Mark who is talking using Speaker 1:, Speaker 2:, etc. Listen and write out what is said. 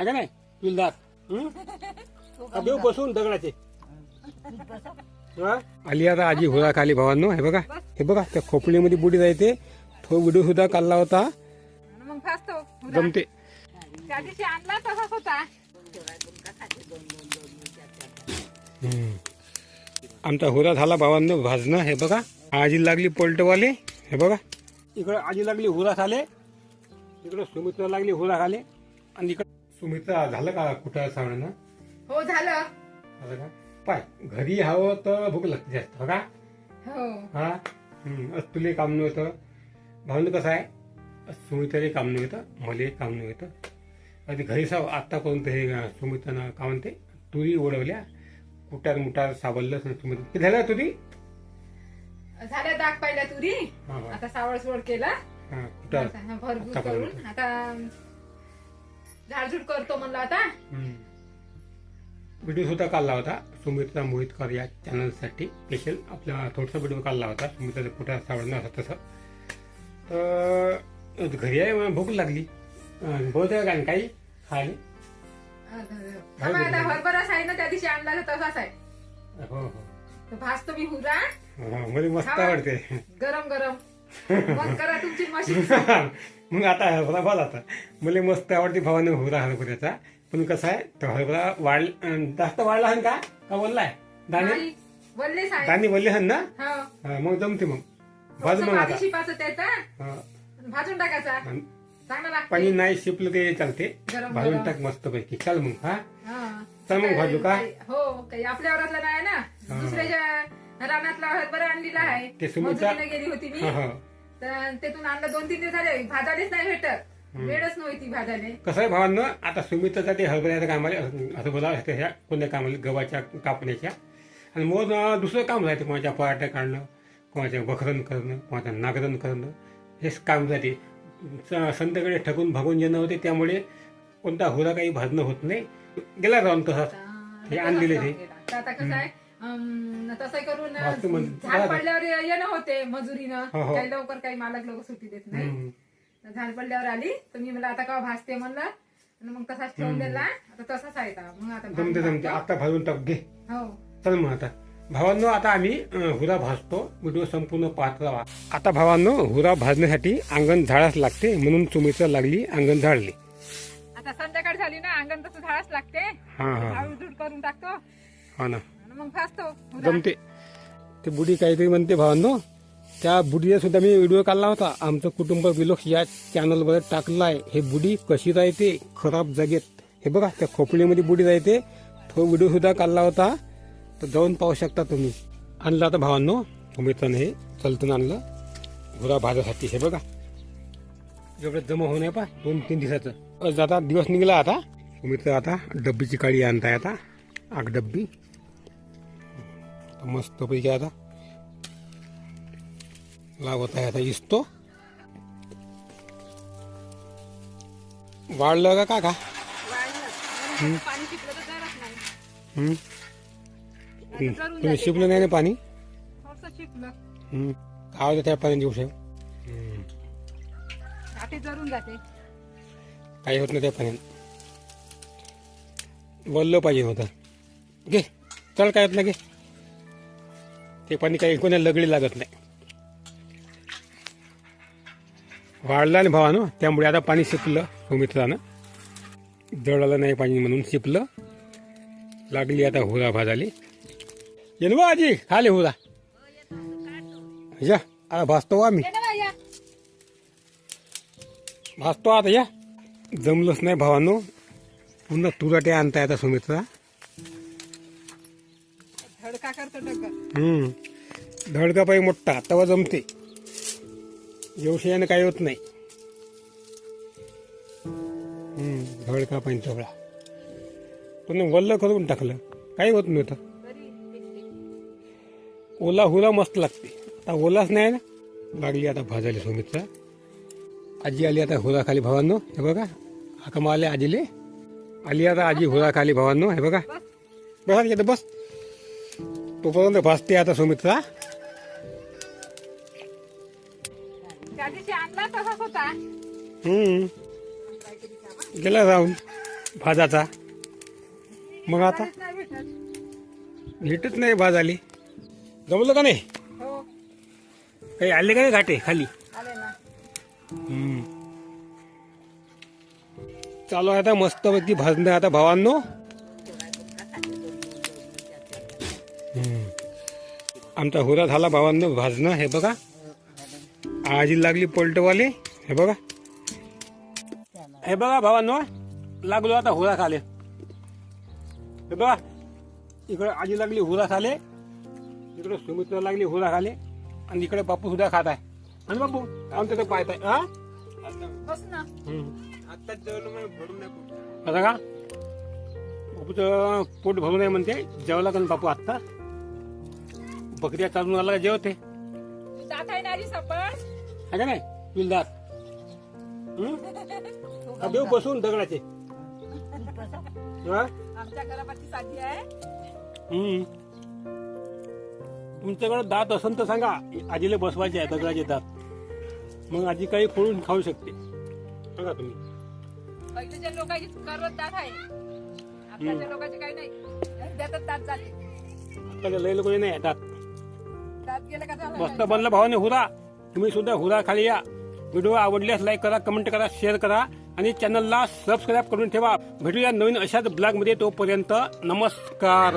Speaker 1: हा का नाही? विलदार हं? का देऊ बसून दगडाचे. हा? आली आता आजी हुरा खाली भावांनो. हे बघा. हे बघा त्या खोपडीमध्ये बुडी जायते. तो व्हिडिओ सुद्धा काढला होता.
Speaker 2: आणि मग फास्ट हो
Speaker 1: जमते.
Speaker 2: त्या दिवशी आणला तसाच होता.
Speaker 1: हम्म. आमचा हुरा झाला भावांनो भाजणं. हे बघा. आजी लागली पलटवाले. हे बघा. इकडे आजी लागली हुरा खाले इकडे सुमित्रा लागली हुरा खाले आणि इकडे सुमित्रा झालं का कुठं सांगणं
Speaker 2: हो झालं.
Speaker 1: का? पाय घरी हवं तर भूक लागते जास्त हो का?
Speaker 2: हो.
Speaker 1: हा? हम्म, आज तुले काम नव्हतं भावनं कसं आहे? आज काम नव्हतं मले काम नव्हतं आणि घरी साव आत्तापर्यंत हे अं, सुमित्रानं का म्हणते? तुरी ओढवल्या कुटार मुटार सावरलं सुमित्र. किती झालं तुरी?
Speaker 2: झाल्या दाग पाहिल्या तुरी.
Speaker 1: हा, हा.
Speaker 2: आता सावळ सोड केला.
Speaker 1: हा, कुटार.
Speaker 2: आता भरपूर
Speaker 1: आतापर्यंत.
Speaker 2: करून आता झाडझूड करतो म्हणलं आता.
Speaker 1: व्हिडिओ सुद्धा काढला होता. सुमित्रा मोहितकर या चॅनलसाठी स्पेशल आपला थोडासा व्हिडिओ काढला होता. सुमित्राचं कुठं सावडणं असं तसं. तर घरी आहे भूक लागली. बहुतेक काय काही
Speaker 2: आता हरभराच आहे ना त्या दिवशी आणला तसाच आहे.
Speaker 1: हो हो.
Speaker 2: भाजतो मी हुरा
Speaker 1: मला मस्त. आवडते.
Speaker 2: गरम गरम. बंद करा तुमची मशीन.
Speaker 1: मग आता हरभरा बघ आता. मला मस्त आवडते भावाने हुरा हरभऱ्याचा. पण कसं आहे तो हरभरा वाढ जास्त वाढला आहे का? का बोललाय दाणे?
Speaker 2: वल्लेच आहे
Speaker 1: दाणे बोलले हन ना?
Speaker 2: हो.
Speaker 1: हा, मग जमते मग. भाज मग आता.
Speaker 2: शिपाचं त्याचा
Speaker 1: हा,
Speaker 2: भाजून टाकायचा.
Speaker 1: आणि
Speaker 2: चांगला
Speaker 1: पाणी
Speaker 2: लागते
Speaker 1: नाही शिपलं ते चालते.
Speaker 2: गरम
Speaker 1: भाजून
Speaker 2: गरम.
Speaker 1: टाक मस्त पैकी चाल मग हा?
Speaker 2: हा.
Speaker 1: चल मग भाजू का?
Speaker 2: हो काही आपल्या वरातला नाही ना? रानातला हरभरा आणलेला आहे.
Speaker 1: ते सुमित्रा-
Speaker 2: मजुरीला गेली होती मी.
Speaker 1: हा हा.
Speaker 2: तर तेथून आणलं दोन तीन दिवस झाले. भाजालेच नाही भेटत. वेळच नव्हती भाजाले
Speaker 1: कसं आहे भावांनो आता सुमित्राचा ते हरभऱ्याच्या कामाला हरभरा ह्या कोणत्या कामाला? गव्हाच्या कापण्याच्या. आणि मग अं, दुसरं काम राहते कोणाच्या पराठ्या काढणं कोणाच्या बखरण करणं कोणाचं नागरण करणं. हेच काम जाते स- संध्याकाळी ठकून भागून येणं होते त्यामुळे कोणता हुरा काही भाजणं होत नाही. गेला जाऊन तसाच. हे आणलेले ते.
Speaker 2: तर आता कसं आहे अं, तसं करून
Speaker 1: म्हणजे-
Speaker 2: झाड पडल्यावर येणं होते मजुरीनं.
Speaker 1: हो, हो.
Speaker 2: काही लवकर काही मालक लोक सुट्टी देत नाही.
Speaker 1: हम्म.
Speaker 2: तर झाड पडल्यावर आली. तर मी मला आता का भासते म्हणलं. आणि मग तसाच ठेवून दिला. आता तसाच आहे आता. मग आता भाजून
Speaker 1: जमते. जमते
Speaker 2: टाकतो.
Speaker 1: आता भाजून टाक. घे.
Speaker 2: हो.
Speaker 1: चल मग आता. भावांनो आता आम्ही अं, हुरा भाजतो. व्हिडिओ संपूर्ण पाहत राहा. आता भावांनो हुरा भाजण्यासाठी अंगण झाडाच लागते. म्हणून सुमित्रा लागली अंगण झाडली.
Speaker 2: आता संध्याकाळ झाली ना अंगण तसं झाडच लागते.
Speaker 1: हा हा.
Speaker 2: करून टाकतो.
Speaker 1: हा ना.
Speaker 2: आणि मग फासतो.
Speaker 1: जमते. ते बुडी काहीतरी म्हणते भावांनो त्या बुडीचा सुद्धा मी व्हिडिओ काढला होता. आमचं कुटुंब विलोक या चॅनलवर टाकलं आहे. हे बुडी कशी राहते? खराब जागेत. हे बघा त्या खोपडीमध्ये बुडी राहते. तो व्हिडिओ सुद्धा काढला होता. तर जाऊन पाहू शकता तुम्ही. आणलं आता भावांनो. हो, सुमित्राने हे चलतून आणलं. घुरा भाजासाठी हे बघा. एवढं जमा होऊ नये पा दोन तीन दिवसाचं. आता दिवस निघला आता. हो, सुमित्र आता डब्बीची काळी आणताय आता. आग डब्बी. मस्त पैकी आता लावत आहे आता इस्तो. वाढलं का काका?
Speaker 2: जरून
Speaker 1: तुम्ही शिकलं नाही ना पाणी. काय होतं त्या पाण्याची
Speaker 2: जाते.
Speaker 1: काही होत नाही त्या पाण्यात. वल्ल पाहिजे होतं. घे. चल काय होत नाही घे. ते पाणी काही कोणा लगडी लागत नाही. वाढलं ना भावानं त्यामुळे आता पाणी शिपलं सुमित्रानं. जळालं नाही पाणी म्हणून शिपलं. लागली आता हुरा भाजाली. बा आजी खाले हुरा. या आता भाजतो आम्ही. भाजतो आता या. जमलंच नाही भावानो. पुन्हा तुराटे आणताय आता सुमित्रा.
Speaker 2: धडका करतो
Speaker 1: हम्म. धडका पाहिजे मोठा तवा जमते. व्यवसायानं काही होत नाही. हम्म धडका पाहिजे सगळा. पण वल्ल करून टाकलं. काही होत नव्हतं. ओला हुला मस्त लागते. आता ओलाच नाही ना. लागली आता भाजायला सोमितचा. आजी आली आता हुरा खाली भावांनो. हे बघा. हाका आले आजीले. आली आता आजी हुरा खाली भावांनो. हे बघा. बसा येतं बस. तोपर्यंत भासते आता हम्म. गेला जाऊन भाजाचा. मग आता?
Speaker 2: भेटत.
Speaker 1: नाही भाज आली जमलं का नाही?
Speaker 2: हो.
Speaker 1: काही आले का नाही घाटे खाली? हम्म. चालू आहे आता मस्तपैकी भाजणं आता भावांनो. आमचा हुरा झाला भावांनो भाजणं हे बघा. आजी लागली पलटवाले हे बघा. हे बघा भावांनो लागलो आता हुरा खाले हे बघा. इकडे आजी लागली हुरा खाले इकडे सुमित्र लागली हुरा खाले आणि इकडे बापू सुद्धा खात आहे. आणि बापू आमचं तर पाहत आहे हा?
Speaker 2: बस ना.
Speaker 1: आता का? बापूचं पोट भरून नाही म्हणते. जेवला का नाही बापू आत्ता? बकऱ्या चालून आला जेवते?
Speaker 2: जात आहे ना आधी सापड
Speaker 1: आहे का नाही? विलदार देऊ बसून दगडाचे. हा?
Speaker 2: आमच्या घरापाठी साधी आहे.
Speaker 1: हम्म. तुमच्याकडे दात असेल तर सांगा. आजीला बसवायचे आहे दगडाचे दात. मग आजी काही फोडून खाऊ शकते. सांगा तुम्ही.
Speaker 2: लोकांची दात आहे. आताच्या लोकांचे काही नाही. त्यातच दात झाले
Speaker 1: आता लय लोक नाही आहे दात
Speaker 2: दात.
Speaker 1: मस्त बनलं भावाने हुरा. तुम्ही सुद्धा हुरा खाली या. व्हिडिओ आवडल्यास लाईक करा कमेंट करा शेअर करा आणि चॅनलला सबस्क्राईब करून ठेवा. भेटूया नवीन अशाच ब्लॉगमध्ये तोपर्यंत नमस्कार.